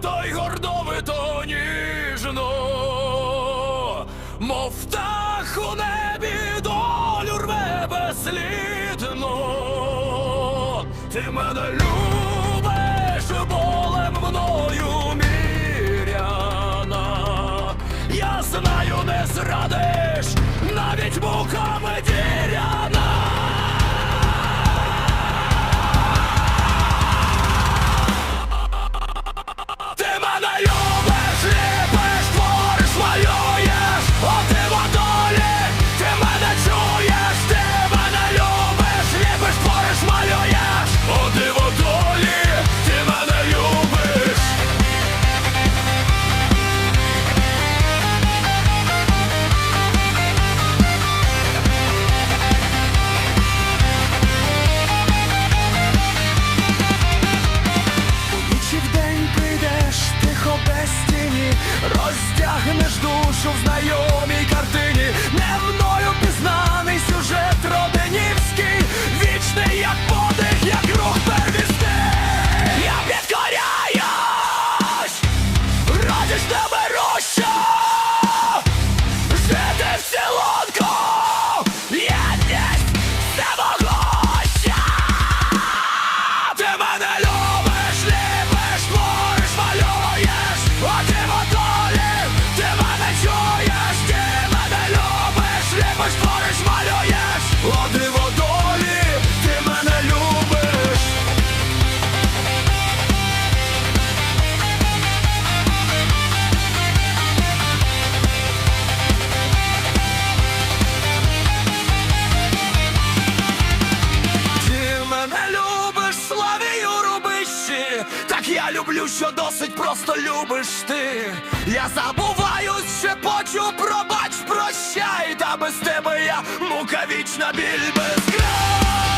люто й гордовито ніжно, мов птах у небі долю рве безслідно. Ти мене любиш болем мною роздягнеш душу в знайомій картині, не мною пізнаний сюжет родинівський, вічний як подих, як рух первісний. Я підкоряюсь, радість не беруща, жити в цілунку, єдність всемогуща. Ти мене ліпиш, твориш, малюєш, ти готові, ти мене любиш. Ти мене любиш, славію рубищі, так я люблю, що досить просто любиш ти. Я забуваюсь, вічна біль без краю